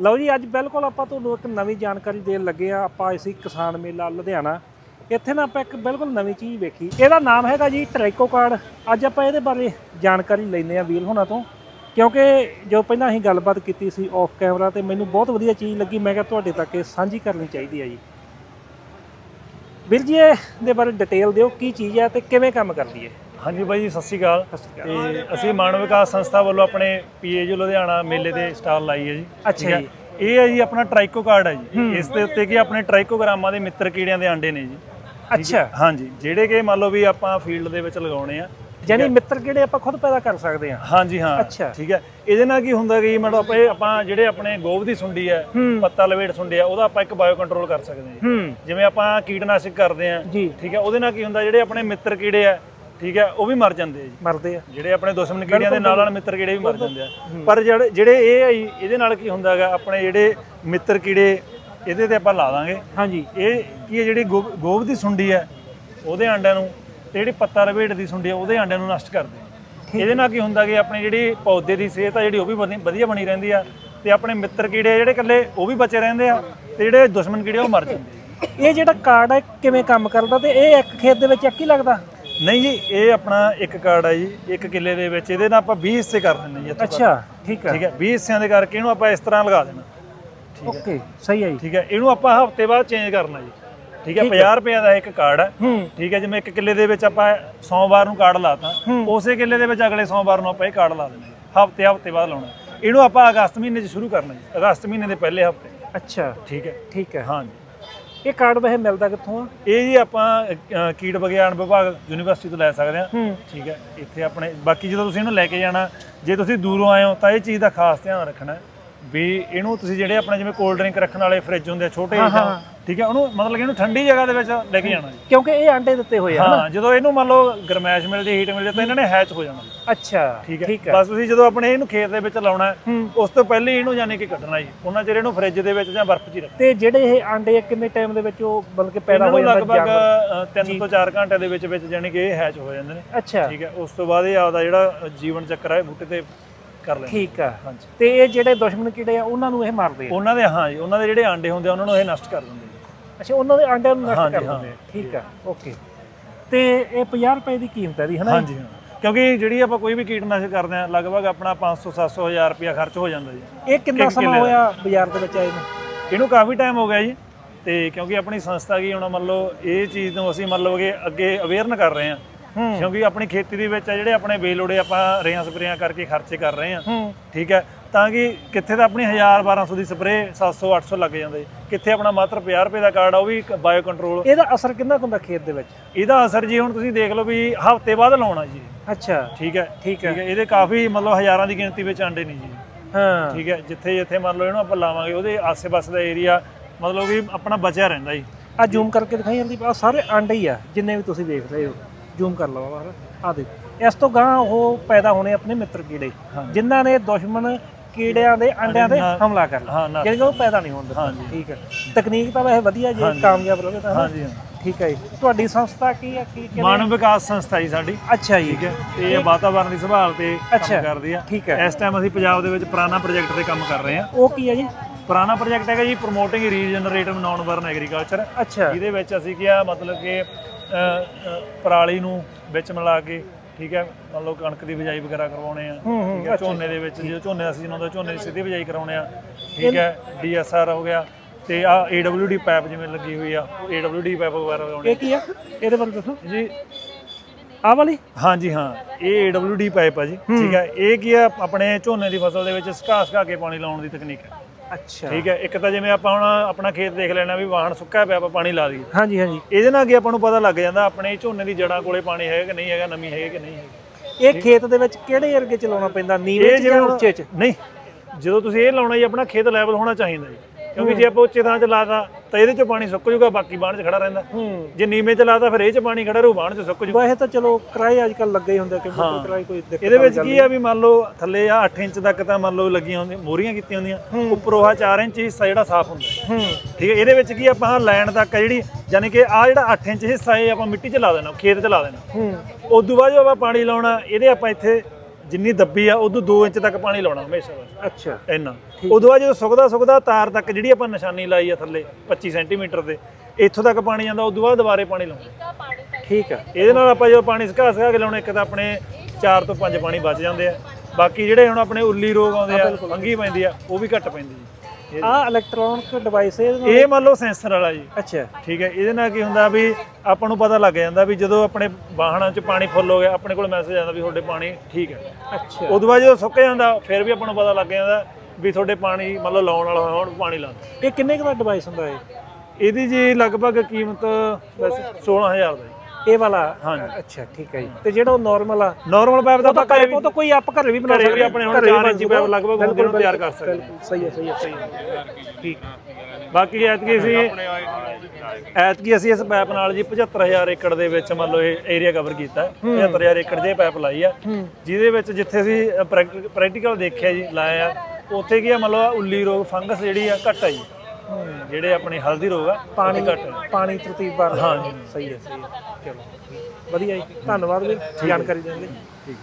ਲਓ ਜੀ, ਅੱਜ ਬਿਲਕੁਲ ਆਪਾਂ ਤੁਹਾਨੂੰ ਇੱਕ ਨਵੀਂ ਜਾਣਕਾਰੀ ਦੇਣ ਲੱਗੇ ਆ ਆਪਾਂ ਅਸੀਂ ਕਿਸਾਨ ਮੇਲਾ ਲੁਧਿਆਣਾ। ਇੱਥੇ ਨਾ ਆਪਾਂ ਇੱਕ ਬਿਲਕੁਲ ਨਵੀਂ ਚੀਜ਼ ਵੇਖੀ। ਇਹਦਾ ਨਾਮ ਹੈਗਾ ਜੀ ਟਰੈਕੋ ਕਾਰਡ। ਅੱਜ ਆਪਾਂ ਇਹਦੇ ਬਾਰੇ ਜਾਣਕਾਰੀ ਲੈਂਦੇ ਆ ਵੀਲ ਹੋਣਾ ਤੋਂ। ਕਿਉਂਕਿ ਜੋ ਪਹਿਲਾਂ ਅਸੀਂ ਗੱਲਬਾਤ ਕੀਤੀ ਸੀ ਆਫ ਕੈਮਰਾ ਤੇ, ਮੈਨੂੰ ਬਹੁਤ ਵਧੀਆ ਚੀਜ਼ ਲੱਗੀ। ਮੈਂ ਕਿਹਾ ਤੁਹਾਡੇ ਤੱਕ ਇਹ ਸਾਂਝੀ ਕਰਨੀ ਚਾਹੀਦੀ ਹੈ ਜੀ। ਵੀਰ ਜੀ ਇਹਦੇ ਬਾਰੇ ਡਿਟੇਲ ਦਿਓ ਕੀ ਚੀਜ਼ ਹੈ ਤੇ ਕਿਵੇਂ ਕੰਮ ਕਰਦੀ ਹੈ? ਹਾਂਜੀ ਬਾਈ ਜੀ ਸਤਿ ਸ਼੍ਰੀ ਅਕਾਲ। ਤੇ ਅਸੀਂ ਮਾਨਵ ਵਿਕਾਸ ਸੰਸਥਾ ਵੱਲੋਂ ਆਪਣੇ ਪੀਏਯੂ ਲੁਧਿਆਣਾ ਮੇਲੇ ਤੇ ਸਟਾਲ ਲਾਈ ਹੈ ਜੀ ਅੱਛਾ ਠੀਕ ਹੈ। ਜੀ। ਇਹ ਹੈ ਜੀ ਆਪਣਾ ਟ੍ਰਾਈਕੋ ਕਾਰਡ ਹੈ ਜੀ। ਇਸ ਦੇ ਉੱਤੇ ਕੀ ਆਪਣੇ ਟ੍ਰਾਈਕੋਗ੍ਰਾਮਾਂ ਦੇ ਮਿੱਤਰ ਕੀੜਿਆਂ ਦੇ ਆਂਡੇ ਨੇ ਜੀ ਅੱਛਾ। ਹਾਂਜੀ ਜਿਹੜੇ ਕਿ ਮੰਨ ਲਓ ਵੀ ਆਪਾਂ ਫੀਲਡ ਦੇ ਵਿੱਚ ਲਗਾਉਣੇ ਆ ਯਾਨੀ ਮਿੱਤਰ ਕਿਹੜੇ ਆਪਾਂ ਖੁਦ ਪੈਦਾ ਕਰ ਸਕਦੇ ਹਾਂ? ਹਾਂਜੀ ਹਾਂ। ਅੱਛਾ। ਠੀਕ ਹੈ। ਇਹਦੇ ਨਾਲ ਕੀ ਹੁੰਦਾ ਕਿ ਮਤਲਬ ਆਪਾਂ ਇਹ ਆਪਾਂ ਜਿਹੜੇ ਆਪਣੇ ਗੋਬ ਦੀ ਸੁੰਡੀ ਹੈ। ਪੱਤਾ ਲਵੇਟ ਸੁੰਡੀ ਹੈ ਉਹਦਾ ਆਪਾਂ ਇੱਕ ਬਾਇਓ ਕੰਟਰੋਲ ਕਰ ਸਕਦੇ ਹਾਂ। ਜਿਵੇਂ ਆਪਾਂ ਕੀਟਨਾਸ਼ਕ ਕਰਦੇ ਆ ਠੀਕ ਹੈ। ਉਹਦੇ ਨਾਲ ਕੀ ਹੁੰਦਾ ਜਿਹੜੇ ਆਪਣੇ ਮਿੱਤਰ ਕੀੜੇ ਆ ਠੀਕ ਹੈ ਉਹ ਵੀ ਮਰ ਜਾਂਦੇ ਆ ਜੀ। ਮਰਦੇ ਆ। ਜਿਹੜੇ ਆਪਣੇ ਦੁਸ਼ਮਣ ਕੀੜਿਆਂ ਦੇ ਨਾਲ ਨਾਲ ਮਿੱਤਰ ਕੀੜੇ ਵੀ ਮਰ ਜਾਂਦੇ ਆ। ਪਰ ਜਿਹੜੇ ਜਿਹੜੇ ਇਹ ਆ ਜੀ ਇਹਦੇ ਨਾਲ ਕੀ ਹੁੰਦਾ ਹੈਗਾ ਆਪਣੇ ਜਿਹੜੇ ਮਿੱਤਰ ਕੀੜੇ ਇਹਦੇ ਤੇ ਆਪਾਂ ਲਾ ਦਾਂਗੇ। ਹਾਂਜੀ। ਇਹ ਕੀ ਹੈ ਜਿਹੜੀ ਗੋਬ ਦੀ ਸੁੰਡੀ ਹੈ ਉਹਦੇ ਆਂਡਿਆਂ ਨੂੰ ਤੇ ਜਿਹੜੀ ਪੱਤਾ ਲਵੇਟ ਦੀ ਸੁੰਡੀ ਉਹਦੇ ਆਂਡਿਆਂ ਨੂੰ ਨਸ਼ਟ ਕਰਦੇ ਆ। ਇਹਦੇ ਨਾਲ ਕੀ ਹੁੰਦਾ ਕਿ ਆਪਣੀ ਜਿਹੜੀ ਪੌਦੇ ਦੀ ਸਿਹਤ ਆ ਜਿਹੜੀ ਉਹ ਵੀ ਵਧੀ- ਵਧੀਆ ਬਣੀ ਰਹਿੰਦੀ ਆ ਤੇ ਆਪਣੇ ਮਿੱਤਰ ਕੀੜੇ ਆ ਜਿਹੜੇ ਇਕੱਲੇ ਉਹ ਵੀ ਬਚੇ ਰਹਿੰਦੇ ਆ ਤੇ ਜਿਹੜੇ ਦੁਸ਼ਮਣ ਕੀੜੇ ਉਹ ਮਰ ਜਾਂਦੇ ਆ। ਇਹ ਜਿਹੜਾ ਕਾਰਡ ਹੈ ਕਿਵੇਂ ਕੰਮ ਕਰਦਾ ਤੇ ਇਹ ਇੱਕ ਖੇਤ ਦੇ ਵਿੱਚ ਇੱਕ ਹੀ ਲੱਗਦਾ? ਨਹੀਂ ਜੀ ਇਹ ਆਪਣਾ ਇੱਕ ਕਾਰਡ ਆ ਜੀ ਇੱਕ ਕਿੱਲੇ ਦੇ ਵਿੱਚ। ਇਹਦੇ ਨਾਲ ਆਪਾਂ 20 ਹਿੱਸੇ ਕਰ ਦਿੰਦੇ ਜੀ ਇੱਥੋਂ। ਅੱਛਾ ਠੀਕ ਹੈ ਠੀਕ ਹੈ 20 ਹਿੱਸਿਆਂ ਦੇ ਕਰਕੇ ਇਹਨੂੰ ਆਪਾਂ ਇਸ ਤਰ੍ਹਾਂ ਲਗਾ ਦੇਣਾ। ਓਕੇ ਸਹੀ ਹੈ ਜੀ। ਠੀਕ ਹੈ ਇਹਨੂੰ ਆਪਾਂ ਹਫ਼ਤੇ ਬਾਅਦ ਚੇਂਜ ਕਰਨਾ ਜੀ। ਠੀਕ ਹੈ 50 ਰੁਪਏ ਦਾ ਇੱਕ ਕਾਰਡ ਹੈ। ਹੂੰ। ਠੀਕ ਹੈ ਜਿਵੇਂ ਇੱਕ ਕਿੱਲੇ ਦੇ ਵਿੱਚ ਆਪਾਂ ਸੋਮਵਾਰ ਨੂੰ ਕਾਰਡ ਲਾਤਾ। ਉਸੇ ਕਿੱਲੇ ਦੇ ਵਿੱਚ ਅਗਲੇ ਸੋਮਵਾਰ ਨੂੰ ਆਪਾਂ ਇਹ ਕਾਰਡ ਲਾ ਦੇਣਾ ਹਫ਼ਤੇ ਹਫ਼ਤੇ ਬਾਅਦ ਲਾਉਣਾ ਇਹਨੂੰ ਆਪਾਂ ਅਗਸਤ ਮਹੀਨੇ 'ਚ ਸ਼ੁਰੂ ਕਰਨਾ ਜੀ। ਅਗਸਤ ਮਹੀਨੇ ਦੇ ਪਹਿਲੇ ਹਫ਼ਤੇ। ਅੱਛਾ। ਠੀਕ ਹੈ। ਠੀਕ ਹੈ। ਹਾਂਜੀ ਇਹ ਕਾਰਡ ਵੈਸੇ ਮਿਲਦਾ ਕਿੱਥੋਂ ਆ? ਇਹ ਜੀ ਆਪਾਂ ਕੀਟ ਵਿਗਿਆਨ ਵਿਭਾਗ ਯੂਨੀਵਰਸਿਟੀ ਤੋਂ ਲੈ ਸਕਦੇ ਹਾਂ। ਹੂੰ। ਠੀਕ ਹੈ। ਇੱਥੇ ਆਪਣੇ ਬਾਕੀ ਜਦੋਂ ਤੁਸੀਂ ਇਹਨੂੰ ਲੈ ਕੇ ਜਾਣਾ ਜੇ ਤੁਸੀਂ ਦੂਰੋਂ ਆਏ ਹੋ ਤਾਂ ਇਹ ਚੀਜ਼ ਦਾ ਖਾਸ ਧਿਆਨ ਰੱਖਣਾ ਹੈ। ਵੀ ਇਹਨੂੰ ਤੁਸੀਂ ਜਿਹੜੇ ਆਪਣੇ ਜਿਵੇਂ ਕੋਲਡ ਡਰਿੰਕ ਰੱਖਣ ਵਾਲੇ ਫ੍ਰਿਜ ਹੁੰਦੇ ਆ ਛੋਟੇ ਜਾਂ ਠੀਕ ਹੈ ਉਹਨੂੰ ਮਤਲਬ ਕਿ ਇਹਨੂੰ ਠੰਡੀ ਜਗ੍ਹਾ ਦੇ ਵਿੱਚ ਲੈ ਕੇ ਜਾਣਾ ਜੀ। ਕਿਉਂਕਿ ਇਹ ਆਂਡੇ ਦਿੱਤੇ ਹੋਏ ਆ ਹਾਂ ਜਦੋਂ ਇਹਨੂੰ ਮੰਨ ਲਓ ਗਰਮੈਸ਼ ਮਿਲ ਜੇ ਹੀਟ ਮਿਲ ਜੇ ਤਾਂ ਇਹਨਾਂ ਨੇ ਹੈਚ ਹੋ ਜਾਣਾ। ਅੱਛਾ ਠੀਕ ਹੈ। ਬਸ ਤੁਸੀਂ ਜਦੋਂ ਆਪਣੇ ਇਹਨੂੰ ਖੇਤ ਦੇ ਵਿੱਚ ਲਾਉਣਾ। ਉਸ ਤੋਂ ਪਹਿਲੇ ਇਹਨੂੰ ਯਾਨੀ ਕਿ ਕੱਢਣਾ ਜੀ। ਉਹਨਾਂ ਚਿਰ ਇਹਨੂੰ ਫ੍ਰਿਜ ਦੇ ਵਿੱਚ ਜਾਂ ਬਰਫ਼ 'ਚ ਰੱਖਣਾ। ਤੇ ਜਿਹੜੇ ਇਹ ਆਂਡੇ ਕਿੰਨੇ ਟਾਈਮ ਦੇ ਵਿੱਚ ਉਹ ਬਲਕਿ ਪੈਦਾ ਹੋ ਨੂੰ ਜਾਂਦਾ ਲਗਭਗ 3 ਤੋਂ 4 ਘੰਟੇ ਦੇ ਵਿੱਚ ਵਿੱਚ ਯਾਨੀ ਕਿ ਇਹ ਹੈਚ ਹੋ ਜਾਂਦੇ ਨੇ। ਅੱਛਾ। ਠੀਕ ਹੈ ਉਸ ਤੋਂ ਬਾਅਦ ਇਹ ਆਪਦਾ ਜਿਹੜਾ ਜੀਵਨ ਚੱਕਰ ਹੈ ਬੂਟੇ ਤੇ ਕਰ ਲੈਂਦੇ ਠੀਕ ਆ। ਹਾਂਜੀ। ਤੇ ਇਹ ਜਿਹੜੇ ਦੁਸ਼ਮਣ ਕੀੜੇ ਆ ਉਹਨਾਂ ਨੂੰ ਇਹ ਮਾਰਦੇ ਆ? ਉਹਨਾਂ ਦੇ ਹਾਂ ਜੀ ਉਹਨਾਂ ਦੇ ਜਿਹੜੇ ਆਂਡੇ ਹੁੰਦੇ ਆ ਉਹਨਾਂ ਨੂੰ ਇਹ ਨਸ਼ਟ ਕਰ ਦਿੰਦੇ ਜੀ ਅੱਛਾ ਉਹਨਾਂ ਦੇ ਆਂਡਿਆਂ ਨੂੰ ਨਸ਼ਟ ਹਾਂਜੀ, ਕਰ ਹਾਂ। ਦਿੰਦੇ ਆ। ਠੀਕ ਆ ਓਕੇ। ਤੇ ਇਹ 50 ਰੁਪਏ ਦੀ ਕੀਮਤ ਹੈ ਦੀ ਹਨਾ ਹਾਂਜੀ ਹਾਂ। ਕਿਉਂਕਿ ਜਿਹੜੀ ਆਪਾਂ ਕੋਈ ਵੀ ਕੀਟਨਾਸ਼ਕ ਕਰਦੇ ਆ ਲਗਭਗ ਆਪਣਾ 500 700 1000 ਰੁਪਇਆ ਖਰਚ ਹੋ ਜਾਂਦਾ ਜੀ। ਇਹ ਕਿੰਨਾ ਸਮਾਂ ਦਾ। ਹੋਇਆ ਬਾਜ਼ਾਰ ਦੇ ਵਿੱਚ ਆਏ ਨੂੰ? ਇਹਨੂੰ ਕਾਫੀ ਟਾਈਮ ਹੋ ਗਿਆ ਜੀ। ਤੇ ਕਿਉਂਕਿ ਆਪਣੀ ਸੰਸਥਾ ਕੀ ਹੁਣ ਮੰਨ ਲਓ ਇਹ ਚੀਜ਼ ਨੂੰ ਅਸੀਂ ਮਤਲਬ ਕਿ ਅੱਗੇ ਅਵੇਅਰਨ ਕਰ ਰਹੇ ਹੂੰ ਕਿਉਂਕਿ ਆਪਣੀ ਖੇਤੀ ਦੇ ਵਿੱਚ ਆ ਜਿਹੜੇ ਆਪਣੇ ਬੇਲੋੜੇ ਆਪਾਂ ਰੇਹਾਂ ਸਪਰੇਆਂ ਕਰਕੇ ਖਰਚੇ ਕਰ ਰਹੇ ਹਾਂ ਹੂੰ। ਠੀਕ ਹੈ? ਤਾਂ ਕਿ ਕਿੱਥੇ ਤਾਂ ਆਪਣੀ 1000 1200 ਦੀ ਸਪਰੇ 700 800 ਲੱਗ ਜਾਂਦਾ। ਕਿੱਥੇ ਆਪਣਾ ਮਾਤਰ 50 ਰੁਪਏ ਦਾ ਕਾਰਡ ਆ ਉਹ ਵੀ ਬਾਇਓ ਕੰਟਰੋਲ ਇਹਦਾ ਅਸਰ ਕਿੰਨਾ ਹੁੰਦਾ ਖੇਤ ਦੇ ਵਿੱਚ? ਇਹਦਾ ਅਸਰ ਜੀ ਹੁਣ ਤੁਸੀਂ ਦੇਖ ਲਓ ਵੀ ਹਫ਼ਤੇ ਬਾਅਦ ਲਾਉਣਾ ਜੀ। ਅੱਛਾ। ਠੀਕ ਹੈ? ਠੀਕ ਹੈ। ਇਹਦੇ ਕਾਫੀ ਮਤਲਬ ਹਜ਼ਾਰਾਂ ਦੀ ਗਿਣਤੀ ਵਿੱਚ ਆਂਡੇ ਨਹੀਂ ਜੀ। ਹਾਂ। ਠੀਕ ਹੈ? ਜਿੱਥੇ ਜਿੱਥੇ ਮੰਨ ਲਓ ਇਹਨੂੰ ਆਪਾਂ ਲਾਵਾਂਗੇ ਉਹਦੇ ਆਸੇ-ਪਾਸੇ ਦਾ ਏਰੀਆ ਮਤਲਬ ਕਿ ਆਪਣਾ ਬਚਿਆ ਰਹਿੰਦਾ ਜੀ। ਆ ਜ਼ੂਮ ਕਰਕੇ ਦਿਖਾਈ ਜਾਂਦੀ ਆ ਸਾਰੇ ਆਂਡੇ ਹੀ ਆ ਜਿੰਨੇ ਵੀ ਤੁਸੀਂ ਦੇਖ ਰਹੇ ਹੋ। ਜ਼ੂਮ ਕਰ ਲਓ ਬਾਹਰ। ਆ ਦੇਖੋ। ਇਸ ਤੋਂ ਗਾਂ ਉਹ ਪੈਦਾ ਹੋਣੇ ਆਪਣੇ ਮਿੱਤਰ ਕੀੜੇ ਜਿਨ੍ਹਾਂ ਨੇ ਦੁਸ਼ਮਣ ਕੀੜਿਆਂ ਦੇ ਅੰਡਿਆਂ ਤੇ ਹਮਲਾ ਕਰਨਾ ਕਿ ਉਹ ਪੈਦਾ ਨਹੀਂ ਹਾਂਜੀ। ਠੀਕ ਹੈ। ਤਕਨੀਕ ਤਾਂ ਵੈਸੇ ਵਧੀਆ ਜੇ ਕਾਮਯਾਬ ਰਹੇ ਤਾਂ? ਹਾਂਜੀ। ਠੀਕ ਹੈ ਜੀ। ਤੁਹਾਡੀ ਸੰਸਥਾ ਕੀ ਹੈ? ਕੀ ਕਿਹੜੇ- ਮਾਨਵ ਵਿਕਾਸ ਸੰਸਥਾ ਜੀ ਸਾਡੀ। ਅੱਛਾ ਜੀ। ਠੀਕ ਹੈ। ਤੇ ਇਹ ਵਾਤਾਵਰਣ ਦੀ ਸੰਭਾਲ ਤੇ। ਕੰਮ ਕਰਦੀ ਆ। ਠੀਕ ਹੈ। ਇਸ ਟਾਈਮ ਅਸੀਂ ਪੰਜਾਬ ਦੇ ਵਿੱਚ ਪੁਰਾਣਾ ਪ੍ਰੋਜੈਕਟ ਤੇ ਕੰਮ ਕਰ ਰਹੇ ਹਾਂ। ਉਹ ਕੀ ਹੈ ਜੀ? ਪੁਰਾਣਾ ਪ੍ਰੋਜੈਕਟ ਹੈਗਾ ਜੀ promoting regenerative non burn agriculture ਅੱਛਾ। ਜਿਹਦੇ ਵਿੱਚ ਅਸੀਂ ਕਿਹਾ ਮਤਲਬ ਕਿ ਪਰਾਲੀ ਨੂੰ ਵਿੱਚ ਮਿਲਾ ਕੇ ਠੀਕ ਹੈ ਮੰਨ ਲਓ ਕਣਕ ਦੀ ਬਿਜਾਈ ਵਗੈਰਾ ਕਰਵਾਉਣੇ ਆ ਠੀਕ ਹੈ ਝੋਨੇ ਦੇ ਵਿੱਚ ਜਦੋਂ ਝੋਨੇ ਦਾ ਸੀਜ਼ਨ ਹੁੰਦਾ ਝੋਨੇ ਦੀ ਸਿੱਧੀ ਬਿਜਾਈ ਕਰਾਉਣੇ ਆ ਠੀਕ ਹੈ ਡੀਐਸਆਰ ਹੋ ਗਿਆ ਤੇ ਆ ਏਡਬਲਯੂਡੀ ਪਾਈਪ ਜਿਵੇਂ ਲੱਗੀ ਹੋਈ ਆ ਏਡਬਲਯੂਡੀ ਪਾਈਪ ਵਗੈਰਾ ਲਗਾਉਣੇ ਇਹ ਕੀ ਆ? ਇਹਦੇ ਬਾਰੇ ਦੱਸੋ। ਜੀ। ਆਹ ਵਾਲੀ? ਹਾਂਜੀ ਹਾਂ ਇਹ ਏਡਬਲਯੂਡੀ ਪਾਈਪ ਆ ਜੀ ਠੀਕ ਹੈ ਇਹ ਕੀ ਆ ਆਪਣੇ ਝੋਨੇ ਦੀ ਫਸਲ ਦੇ ਵਿੱਚ ਸੁਕਾ ਸੁਕਾ ਕੇ ਪਾਣੀ ਲਾਉਣ ਦੀ ਤਕਨੀਕ ਹੈ। ਅੱਛਾ। ਠੀਕ ਹੈ ਇੱਕ ਤਾਂ ਜਿਵੇਂ ਆਪਾਂ ਹੁਣ ਆਪਣਾ ਖੇਤ ਦੇਖ ਲੈਣਾ ਵੀ ਵਾਹਣ ਸੁੱਕਾ ਪਿਆ ਆਪਾਂ ਪਾਣੀ ਲਾ ਦਈਏ। ਹਾਂਜੀ ਹਾਂਜੀ। ਇਹਦੇ ਨਾਲ ਕੀ ਆਪਾਂ ਨੂੰ ਪਤਾ ਲੱਗ ਜਾਂਦਾ ਆਪਣੇ ਝੋਨੇ ਦੀ ਜੜਾਂ ਕੋਲੇ ਪਾਣੀ ਹੈਗਾ ਕਿ ਨਹੀਂ ਹੈਗਾ ਨਮੀ ਹੈਗੀ ਕਿ ਨਹੀਂ ਹੈਗੀ? ਇਹ ਖੇਤ ਦੇ ਵਿੱਚ ਕਿਹੜੇ ਏਰੀਏ ਚ ਲਾਉਣਾ ਪੈਂਦਾ ਨੀਵੇਂ ਚ ਜਾਂ ਉੱਚੇ ਚ? ਨਹੀਂ ਜਦੋਂ ਤੁਸੀਂ ਇਹ ਲਾਉਣਾ ਜੀ ਆਪਣਾ ਖੇਤ ਲੈਵਲ ਹੋਣਾ ਚਾਹੀਦਾ ਜੀ। ਕਿਉਂਕਿ ਜੇ ਆਪਾਂ ਉੱਚੇ ਥਾਂ 'ਚ ਲਾਤਾ ਤਾਂ ਇਹਦੇ 'ਚ ਪਾਣੀ ਸੁੱਕ ਜਾਊਗਾ ਬਾਕੀ ਬਾਣ 'ਚ ਖੜਾ ਰਹਿੰਦਾ। ਜੇ ਨੀਵੇਂ 'ਚ ਲਾਤਾ ਫਿਰ ਇਹ 'ਚ ਪਾਣੀ ਖੜਾ ਰਹੂ ਬਾਣ 'ਚ ਸੁੱਕ ਜਾਊ। ਵੈਸੇ ਤਾਂ ਚਲੋ ਕਿਰਾਏ ਅੱਜ ਕੱਲ ਲੱਗੇ ਹੀ ਹੁੰਦੇ ਕਿ ਕਿਰਾਏ ਕੋਈ ਦਿੱਕਤ ਇਹਦੇ ਵਿੱਚ ਕੀ ਆ ਵੀ ਮੰਨ ਲਓ ਥੱਲੇ ਆ 8 ਇੰਚ ਤੱਕ ਤਾਂ ਮੰਨ ਲਓ ਲੱਗੀਆਂ ਹੁੰਦੀਆਂ ਮੋਰੀਆਂ ਕੀਤੀਆਂ ਹੁੰਦੀਆਂ। ਉੱਪਰੋਂ ਆ 4 ਇੰਚ ਹਿੱਸਾ ਜਿਹੜਾ ਸਾਫ਼ ਹੁੰਦਾ। ਠੀਕ ਹੈ ਇਹਦੇ ਵਿੱਚ ਕੀ ਆਪਾਂ ਲਾਈਨ ਤੱਕ ਜਿਹੜੀ ਯਾਨੀ ਕਿ ਆ ਜਿਹੜਾ 8 ਇੰਚ ਹਿੱਸਾ ਇਹ ਆਪਾਂ ਮਿੱਟੀ 'ਚ ਲਾ ਦੇਣਾ ਖੇਤ 'ਚ ਲਾ ਦੇਣਾ। ਉਸ ਤੋਂ ਬਾਅਦ ਜਦੋਂ ਆਪਾਂ ਪਾਣੀ ਲਾਉਣਾ ਇਹਦੇ ਆਪਾਂ ਇੱਥੇ ਜਿੰਨੀ ਦੱਬੀ ਆ ਉਦੋਂ 2 ਇੰਚ ਤੱਕ ਪਾਣੀ ਲਾਉਣਾ ਹਮੇਸ਼ਾ ਬਸ। ਅੱਛਾ। ਇੰਨਾ। ਉਦੋਂ ਬਾਅਦ ਜਦੋਂ ਸੁੱਕਦਾ ਸੁੱਕਦਾ ਤਾਰ ਤੱਕ ਜਿਹੜੀ ਆਪਾਂ ਨਿਸ਼ਾਨੀ ਲਾਈ ਆ ਥੱਲੇ 25 ਸੈਂਟੀਮੀਟਰ ਤੇ ਇੱਥੋਂ ਤੱਕ ਪਾਣੀ ਜਾਂਦਾ ਉਦੋਂ ਬਾਅਦ ਦੁਬਾਰੇ ਪਾਣੀ ਲਾਉਣਾ ਠੀਕ ਆ। ਇਹਦੇ ਨਾਲ ਆਪਾਂ ਜਦੋਂ ਪਾਣੀ ਸੁਕਾ ਸੁਕਾ ਕੇ ਲਾਉਣਾ ਇੱਕ ਤਾਂ ਆਪਣੇ 4 ਤੋਂ 5 ਪਾਣੀ ਬਚ ਜਾਂਦੇ ਆ। ਬਾਕੀ ਜਿਹੜੇ ਹੁਣ ਆਪਣੇ ਉੱਲੀ ਰੋਗ ਆਉਂਦੇ ਆ ਫੰਗੀ ਪੈਂਦੀ ਆ ਉਹ ਵੀ ਘੱਟ ਪੈਂਦੀ ਜੀ ਆ ਇਲੈਕਟ੍ਰੋਨਿਕ ਡਿਵਾਈਸ ਇਹਦੇ ਨਾਲ? ਇਹ ਮੰਨ ਲਓ ਸੈਂਸਰ ਵਾਲਾ ਜੀ। ਅੱਛਾ। ਠੀਕ ਹੈ ਇਹਦੇ ਨਾਲ ਕੀ ਹੁੰਦਾ ਵੀ ਆਪਾਂ ਨੂੰ ਪਤਾ ਲੱਗ ਜਾਂਦਾ ਵੀ ਜਦੋਂ ਆਪਣੇ ਵਾਹਣਾਂ 'ਚ ਪਾਣੀ ਫੁੱਲ ਹੋ ਗਿਆ ਆਪਣੇ ਕੋਲ ਮੈਸੇਜ ਆਉਂਦਾ ਵੀ ਤੁਹਾਡੇ ਪਾਣੀ ਠੀਕ ਹੈ। ਅੱਛਾ। ਉਦੋਂ ਬਾਅਦ ਜਦੋਂ ਸੁੱਕ ਜਾਂਦਾ ਫਿਰ ਵੀ ਆਪਾਂ ਨੂੰ ਪਤਾ ਲੱਗ ਜਾਂਦਾ ਵੀ ਤੁਹਾਡੇ ਪਾਣੀ ਮਤਲਬ ਲਾਉਣ ਵਾਲਾ ਹੋਇਆ ਹੁਣ ਪਾਣੀ ਲਾ। ਇਹ ਕਿੰਨੇ ਕੁ ਦਾ ਡਿਵਾਈਸ ਹੁੰਦਾ ਹੈ ਇਹਦੀ ਜੀ ਲਗਭਗ ਕੀਮਤ ਵੈਸੇ 16000 ਦਾ ਜੀ। ਇਹ ਵਾਲਾ? ਹਾਂਜੀ। ਅੱਛਾ ਠੀਕ ਹੈ ਜੀ। ਤੇ ਜਿਹੜਾ ਉਹ ਨਾਰਮਲ ਆ ਨਾਰਮਲ ਪਾਈਪ ਦਾ ਆਪਾਂ ਘਰੇ ਉਹ ਤਾਂ ਕੋਈ ਆਪ ਘਰੇ ਵੀ ਬਣਾ ਘਰੇ ਵੀ ਸਕਦੇ ਆਪਣੇ ਹੁਣ ਘਰੇ ਵੀ 4 ਇੰਚੀ ਪਾਈਪ ਲਗਭਗ ਹੁੰਦੇ ਨੂੰ ਤਿਆਰ ਕਰ ਸਕਦੇ ਸਹੀ ਹੈ ਸਹੀ ਹੈ ਸਹੀ ਹੈ। ਠੀਕ। ਬਾਕੀ ਐਤਕੀ ਅਸੀਂ ਐਤਕੀ ਅਸੀਂ ਇਸ ਪਾਈਪ ਨਾਲ ਜੀ 75000 ਏਕੜ ਦੇ ਵਿੱਚ ਮੰਨ ਲਓ ਇਹ ਏਰੀਆ ਕਵਰ ਕੀਤਾ। ਹੈ। 75000 ਏਕੜ ਦੇ ਪਾਈਪ ਲਾਈ ਆ। ਜਿਹਦੇ ਵਿੱਚ ਜਿੱਥੇ ਅਸੀਂ ਪ੍ਰੈਕਟੀਕਲ ਦੇਖਿਆ ਜੀ ਲਾਇਆ ਆ ਉੱਥੇ ਕੀ ਆ ਮੰਨ ਲਓ ਉੱਲੀ ਰੋਗ ਫੰਗਸ ਜਿਹੜੀ ਆ ਘੱਟ ਆ ਜੀ। ਜਿਹੜੇ ਆਪਣੇ ਹਲਦੀ ਰੋਗ ਆ ਪਾਣੀ ਘੱਟ ਪਾਣੀ ਤਰਤੀਬ ਬਾਰ ਹਾਂਜੀ। ਸਹੀ ਹੈ ਸਹੀ ਹੈ। ਚਲੋ ਵਧੀਆ ਜੀ ਧੰਨਵਾਦ ਵੀਰ ਜਾਣਕਾਰੀ ਦੇਣ ਲਈ। ਠੀਕ